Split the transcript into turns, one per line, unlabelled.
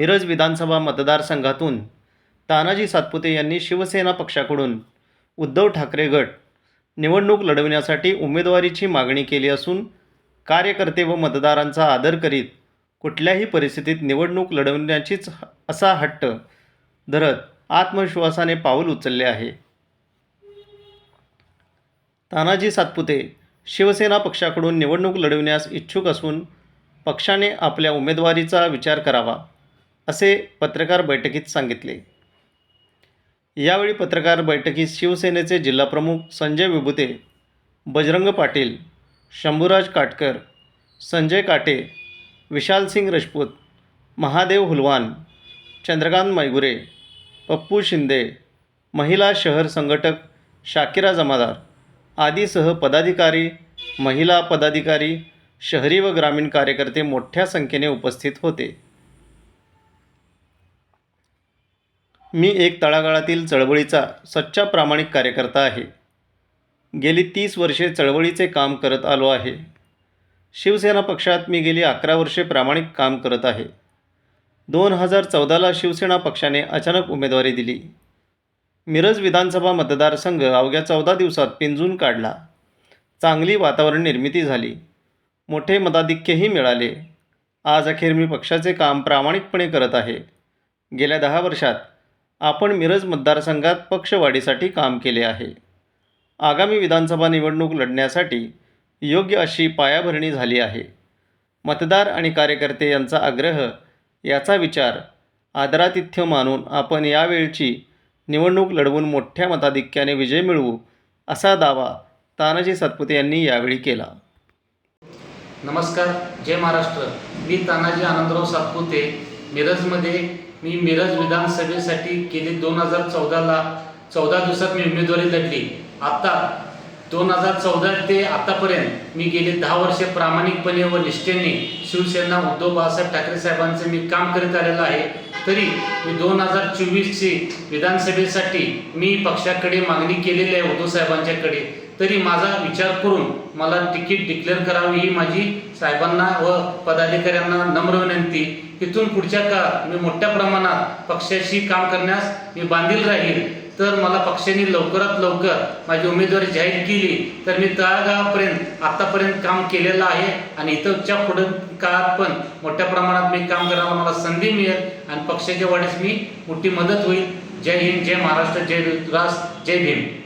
मिरज विधानसभा मतदारसंघातून तानाजी सातपुते यांनी शिवसेना पक्षाकडून उद्धव ठाकरे गट निवडणूक लढविण्यासाठी उमेदवारीची मागणी केली असून कार्यकर्ते व मतदारांचा आदर करीत कुठल्याही परिस्थितीत निवडणूक लढवण्याचीच असा हट्ट धरत आत्मविश्वासाने पाऊल उचलले आहे. तानाजी सातपुते शिवसेना पक्षाकडून निवडणूक लढविण्यास इच्छुक असून पक्षाने आपल्या उमेदवारीचा विचार करावा. असे पत्रकार बैठकीत सांगितले. यावेळी पत्रकार बैठकीत शिवसेनेचे जिल्हाप्रमुख संजय विभुते बजरंग पाटील शंभूराज काटकर संजय काटे विशालसिंग राजपूत महादेव हुलवान चंद्रकांत मैगुरे पप्पू शिंदे महिला शहर संघटक शाकिरा जमादार आदीसह पदाधिकारी महिला पदाधिकारी शहरी व ग्रामीण कार्यकर्ते मोठ्या संख्येने उपस्थित होते. मी एक तळागाळातील चळवळीचा सच्चा प्रामाणिक कार्यकर्ता आहे. गेली तीस वर्षे चळवळीचे काम करत आलो आहे. शिवसेना पक्षात मी गेली अकरा वर्षे प्रामाणिक काम करत आहे. दोन हजार चौदाला शिवसेना पक्षाने अचानक उमेदवारी दिली. मिरज विधानसभा मतदारसंघ अवघ्या चौदा दिवसात पिंजून काढला. चांगली वातावरण निर्मिती झाली. मोठे मताधिक्यही मिळाले. आज अखेर मी पक्षाचे काम प्रामाणिकपणे करत आहे. गेल्या दहा वर्षात आपण मिरज मतदारसंघात पक्षवाढीसाठी काम केले आहे. आगामी विधानसभा निवडणूक लढण्यासाठी योग्य अशी पायाभरणी झाली आहे. मतदार आणि कार्यकर्ते यांचा आग्रह याचा विचार आदरातिथ्य मानून आपण यावेळची निवडणूक लढवून मोठ्या मताधिक्याने विजय मिळवू असा दावा तानाजी सातपुते यांनी यावेळी केला.
नमस्कार जय महाराष्ट्र. मी तानाजी आनंदराव सातपुते मिरजमध्ये मी मिरज विधानसभेसाठी गेली दोन हजार चौदाला चौदा दिवसात मी उमेदवारी लढली. आता दोन हजार चौदा ते आतापर्यंत मी गेली दहा वर्षे प्रामाणिकपणे व निष्ठेने शिवसेना उद्धव बाळासाहेब ठाकरे साहेबांचे मी काम करीत आलेलो आहे. तरी मी दोन हजार चोवीसची विधानसभेसाठी मी पक्षाकडे मागणी केलेली आहे उद्धव साहेबांच्याकडे. तरी माझा विचार करून मला तिकीट डिक्लेअर करावी ही माझी साहेबांना व पदाधिकाऱ्यांना नम्र विनंती. इथून पुढच्या काळात मी मोठ्या प्रमाणात पक्षाशी काम करण्यास मी बांधील राहील. तर मला पक्षाने लवकरात लवकर माझी उमेदवारी जाहीर केली तर मी तळागाळापर्यंत आतापर्यंत काम केलेलं आहे आणि इथंच्या पुढे काळात पण मोठ्या प्रमाणात मी काम करायला मला संधी मिळेल आणि पक्षाच्या वाढीस मी मोठी मदत होईल. जय हिंद जय महाराष्ट्र जय रास जय भीम.